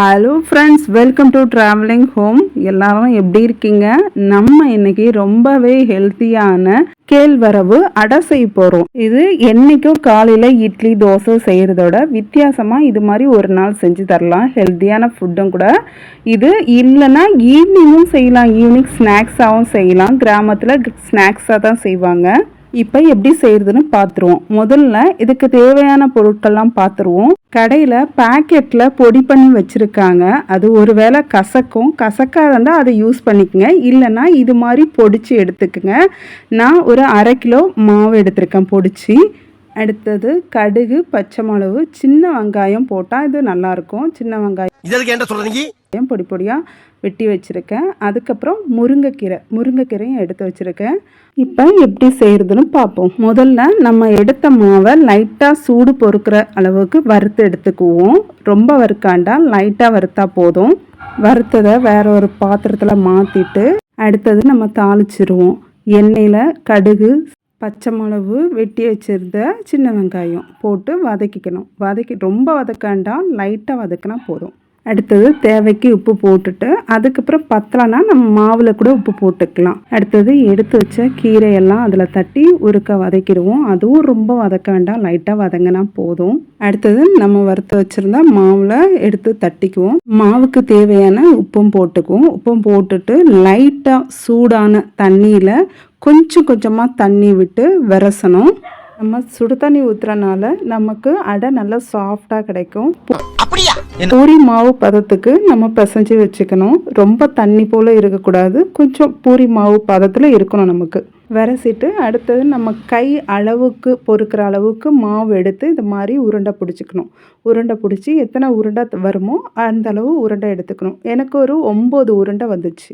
Hello friends welcome to travelling home எல்லாரும் எப்படி இருக்கீங்க? நம்ம இன்னைக்கு ரொம்பவே ஹெல்த்தியான கேழ்வரவு அடை செய்ய போகிறோம் இது என்னைக்கும் காலையில் இட்லி தோசை செய்கிறதோட வித்தியாசமாக இது மாதிரி ஒரு நாள் செஞ்சு தரலாம். ஹெல்த்தியான ஃபுட்டும் கூட. இது இல்லைன்னா ஈவினிங்கும் செய்யலாம். ஈவினிங் ஸ்நாக்ஸாகவும் செய்யலாம். கிராமத்தில் ஸ்நாக்ஸாக தான் செய்வாங்க. இப்போ எப்படி செய்யறதுன்னு பார்த்துருவோம் முதல்ல இதுக்கு தேவையான பொருட்கள்லாம் பார்த்துருவோம் கடையில் பேக்கெட்டில் பொடி பண்ணி வச்சுருக்காங்க. அது ஒருவேளை கசக்கும். கசக்காக இருந்தால் அதை யூஸ் பண்ணிக்கோங்க. இல்லைன்னா இது மாதிரி பொடிச்சு எடுத்துக்கோங்க. நான் ஒரு அரை கிலோ மாவு எடுத்திருக்கேன் பொடிச்சு. அடுத்தது கடுகு பச்சை மிளகு சின்ன வெங்காயம் போட்டால் இது நல்லாயிருக்கும் சின்ன வெங்காயம் இதற்கு என்ன சொல்கிறீங்க வெங்காயம் பொடி பொடியாக வெட்டி வச்சுருக்கேன். அதுக்கப்புறம் முருங்கைக்கீரை முருங்கைக்கீரையும் எடுத்து வச்சுருக்கேன். இப்போ எப்படி செய்கிறதுன்னு பார்ப்போம். முதல்ல நம்ம எடுத்த மாவை லைட்டாக சூடு பொறுக்கிற அளவுக்கு வறுத்து எடுத்துக்குவோம். ரொம்ப வறுக்காண்டா லைட்டாக வறுத்தா போதும். வறுத்ததை வேற ஒரு பாத்திரத்தில் மாற்றிட்டு அடுத்தது நம்ம தாளிச்சிருவோம். எண்ணெயில் கடுகு பச்சை மிளகு வெட்டி வச்சிருந்த சின்ன வெங்காயம் போட்டு வதக்கிக்கணும். வதக்கி ரொம்ப வதக்காண்டாம் லைட்டாக வதக்கினா போதும். அடுத்தது தேவைக்கு உப்பு போட்டுட்டு அதுக்கப்புறம் பத்தலைன்னா நம்ம மாவில் கூட உப்பு போட்டுக்கலாம். அடுத்தது எடுத்து வச்ச கீரையெல்லாம் அதில் தட்டி உருக்க வதக்கிடுவோம். அதுவும் ரொம்ப வதக்க வேண்டாம் லைட்டாக வதங்கினா போதும். அடுத்தது நம்ம வறுத்து வச்சுருந்தா மாவில் எடுத்து தட்டிக்குவோம். மாவுக்கு தேவையான உப்பும் போட்டுக்குவோம். உப்பும் போட்டுட்டு லைட்டாக சூடான தண்ணியில் கொஞ்சம் கொஞ்சமாக தண்ணி விட்டு விரசணும். நம்ம சுடு தண்ணி ஊற்றுறனால நமக்கு அடை நல்லா சாஃப்டாக கிடைக்கும். அப்படியா? பூரி மாவு பதத்துக்கு நம்ம பிசைஞ்சு வச்சுக்கணும். ரொம்ப தண்ணி போல் இருக்கக்கூடாது. கொஞ்சம் பூரி மாவு பதத்தில் இருக்கணும் நமக்கு. விரசிட்டு அடுத்தது நம்ம கை அளவுக்கு பொறுக்கிற அளவுக்கு மாவு எடுத்து இது மாதிரி உருண்டை பிடிச்சிக்கணும். உருண்டை பிடிச்சி எத்தனை உருண்டை வருமோ அந்த அளவு உருண்டை எடுத்துக்கணும். எனக்கு ஒரு ஒம்பது உருண்டை வந்துச்சு.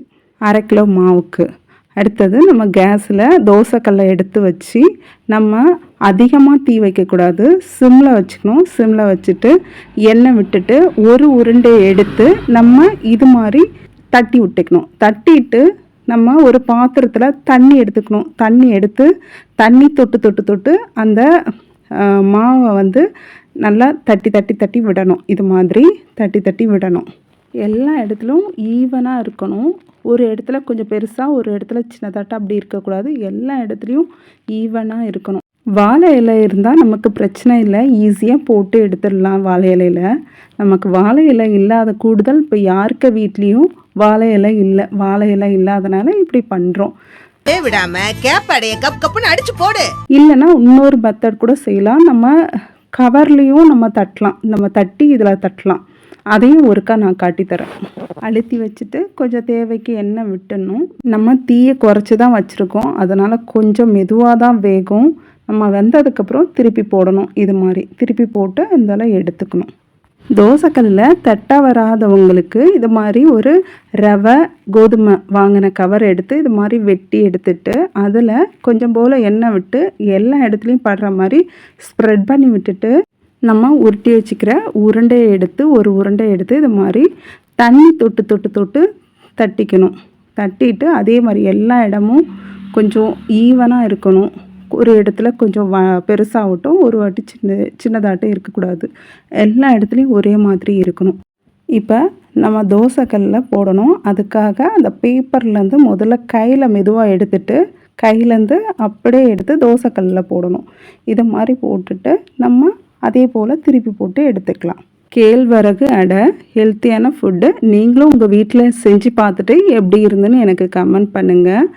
அரை கிலோ மாவுக்கு. அடுத்தது நம்ம கேஸில் தோசைக்கல்லை எடுத்து வச்சு நம்ம அதிகமாக தீ வைக்கக்கூடாது. சிம்மில் வச்சுக்கணும். சிம்மில் வச்சுட்டு எண்ணெய் விட்டுட்டு ஒரு உருண்டையை எடுத்து நம்ம இது மாதிரி தட்டி விட்டுக்கணும். தட்டிட்டு நம்ம ஒரு பாத்திரத்தில் தண்ணி எடுத்துக்கணும். தண்ணி எடுத்து தண்ணி தொட்டு தொட்டு தொட்டு அந்த மாவை வந்து நல்லா தட்டி தட்டி தட்டி விடணும். இது மாதிரி தட்டி தட்டி விடணும். எல்லா இடத்துலையும் ஈவனாக இருக்கணும். ஒரு இடத்துல கொஞ்சம் பெருசாக ஒரு இடத்துல சின்னதாட்டம் அப்படி இருக்கக்கூடாது. எல்லா இடத்துலையும் ஈவனாக இருக்கணும். வாழை இலை இருந்தால் நமக்கு பிரச்சனை இல்லை. ஈஸியாக போட்டு எடுத்துடலாம் வாழை இலையில. நமக்கு வாழை இலை இல்லாத கூடுதல் இப்போ யாருக்கு வீட்லேயும் வாழை இலை இல்லை வாழை இலை இல்லாதனால இப்படி பண்ணுறோம் ஏ விடாம கேப்பாடைய கப் கப்புன்னு அடிச்சு போடு. இல்லைன்னா இன்னொரு மெத்தட் கூட செய்யலாம். நம்ம கவர்லேயும் நம்ம தட்டலாம். நம்ம தட்டி இதில் தட்டலாம். அதையும் ஒருக்கா நான் காட்டித்தரேன். அழுத்தி வச்சுட்டு கொஞ்சம் தேவைக்கு எண்ணெய் விட்டணும் நம்ம தீயை குறைச்சி தான் வச்சுருக்கோம். அதனால் கொஞ்சம் மெதுவாக தான் வேகும். நம்ம வெந்ததுக்கப்புறம் திருப்பி போடணும். இது மாதிரி திருப்பி போட்டு இதெல்லாம் எடுத்துக்கணும். தோசைக்கல்லில் தட்டாக வராதவங்களுக்கு இது மாதிரி ஒரு ரவை கோதுமை வாங்கின கவர் எடுத்து இது மாதிரி வெட்டி எடுத்துட்டு அதில் கொஞ்சம் போல் எண்ணெய் விட்டு எல்லா இடத்துலையும் படுற மாதிரி ஸ்ப்ரெட் பண்ணி விட்டுட்டு நம்ம உருட்டி வச்சுக்கிற உருண்டையை எடுத்து ஒரு உருண்டை எடுத்து இது மாதிரி தண்ணி தொட்டு தொட்டு தொட்டு தட்டிக்கணும். தட்டிட்டு அதே மாதிரி எல்லா இடமும் கொஞ்சம் ஈவனாக இருக்கணும். ஒரு இடத்துல கொஞ்சம் வ பெருசாகட்டும் ஒரு வாட்டி சின்ன சின்னதாட்டம் இருக்கக்கூடாது. எல்லா இடத்துலையும் ஒரே மாதிரி இருக்கணும். இப்போ நம்ம தோசைக்கல்லில் போடணும். அதுக்காக அந்த பேப்பர்லேருந்து முதல்ல கையில் மெதுவாக எடுத்துட்டு கையிலேருந்து அப்படியே எடுத்து தோசைக்கல்லில் போடணும். இதை மாதிரி போட்டுட்டு நம்ம அதே போல் திருப்பி போட்டு எடுத்துக்கலாம். கேழ்வரகு அடை ஹெல்த்தியான ஃபுட்டு நீங்களும் உங்கள் வீட்டில் செஞ்சு பார்த்துட்டு எப்படி இருந்துன்னு எனக்கு கமெண்ட் பண்ணுங்கள்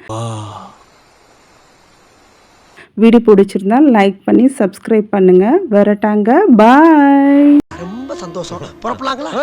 வீடியோ பிடிச்சிருந்தா லைக் பண்ணி சப்ஸ்கிரைப் பண்ணுங்கள் வரட்டாங்க. பாய் ரொம்ப சந்தோஷம். புறப்படலாங்களா?